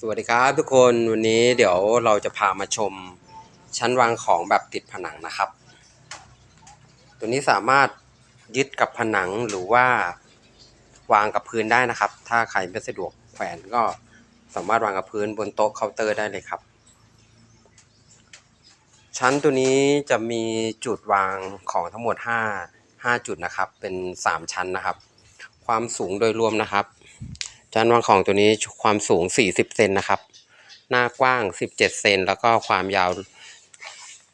สวัสดีครับทุกคนวันนี้เดี๋ยวเราจะพามาชมชั้นวางของแบบติดผนังนะครับ ตัวนี้สามารถยึดกับผนังหรือว่าวางกับพื้นได้นะครับ ถ้าใครไม่สะดวกแขวนก็สามารถวางกับพื้นบนโต๊ะเคาน์เตอร์ได้เลยครับ ชั้นตัวนี้จะมีจุดวางของทั้งหมด 5 5 จุดนะครับ เป็น 3 ชั้นนะครับ ความสูงโดยรวมนะครับ จานวางของตัวนี้ความสูง 40 เซนนะครับ หน้ากว้าง 17 เซนแล้วก็ความยาว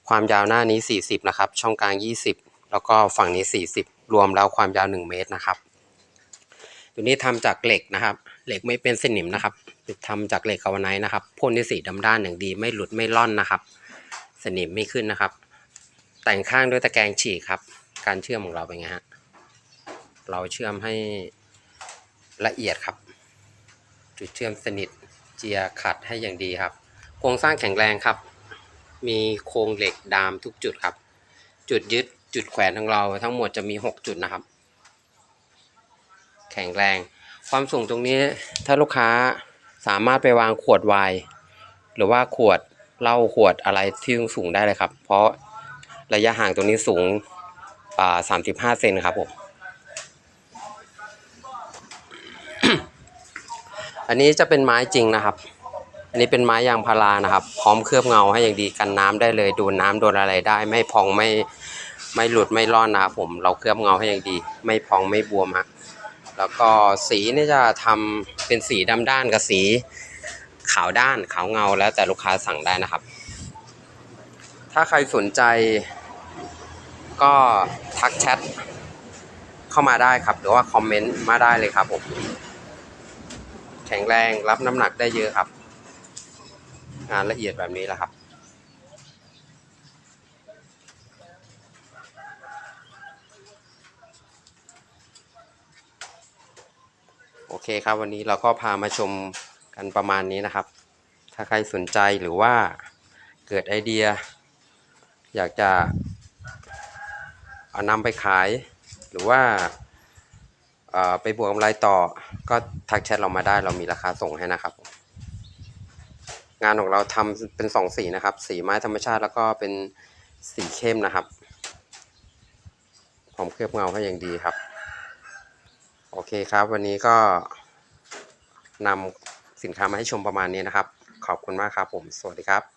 ความยาวหน้านี้ 40 นะครับ ช่องกลาง 20 แล้วก็ฝั่งนี้ 40 รวมแล้วความยาว 1 เมตรนะครับ ตัวนี้ทำจากเหล็กนะครับ เหล็กไม่เป็นสนิมนะครับทำจากเหล็กกาวไนท์นะครับพ่นด้วยสีดำด้านอย่างดีไม่หลุดไม่ล่อนนะครับ สนิมไม่ขึ้นนะครับ แต่งข้างด้วยตะแกรงฉีกครับ การเชื่อมของเราเป็นไงฮะเราเชื่อมให้ละเอียดครับ จุดเชื่อมสนิทเจียขัดให้อย่างดีครับ โครงสร้างแข็งแรงครับ มีโครงเหล็กดามทุกจุดครับ จุดยึดจุดแขวนของเราทั้งหมดจะมี 6 จุดนะครับ แข็งแรง ความสูงตรงนี้ถ้าลูกค้าสามารถไปวางขวดไวน์หรือว่าขวดเหล้าขวดอะไรที่สูงได้เลยครับ เพราะระยะห่างตรงนี้สูงอ่า35เซนครับผม อันนี้จะเป็นไม้จริงนะครับ อันนี้เป็นไม้ยางพารานะครับ พร้อมเคลือบเงาให้อย่างดีกันน้ำได้เลยโดนน้ำโดนอะไรได้ ไม่พองไม่ไม่หลุดไม่ร่อนนะครับผมเราเคลือบเงาให้อย่างดี ไม่พองไม่บวมฮะแล้วก็สีนี่จะทำเป็นสีดำด้านกับสีขาวด้านขาวเงาแล้วแต่ลูกค้าสั่งได้นะครับ ถ้าใครสนใจก็ทักแชทเข้ามาได้ครับ หรือว่าคอมเมนต์มาได้เลยครับผม แข็งแรงรับน้ำหนักได้เยอะครับ งานละเอียดแบบนี้แหละครับ โอเคครับวันนี้เราก็พามาชมกันประมาณนี้นะครับ ถ้าใครสนใจหรือว่าเกิดไอเดีย อยากจะเอานำไปขายหรือว่า ไปบวกกำไรต่อ ก็ทักแชทเรามาได้เรามีราคาส่งให้นะครับ งานของเราทำเป็นสองสีนะครับ สีไม้ธรรมชาติแล้วก็เป็นสีเข้มนะครับผมเคลือบเงาให้อย่างดีครับ โอเคครับ วันนี้ก็นำสินค้ามาให้ชมประมาณนี้นะครับ ขอบคุณมากครับผม สวัสดีครับ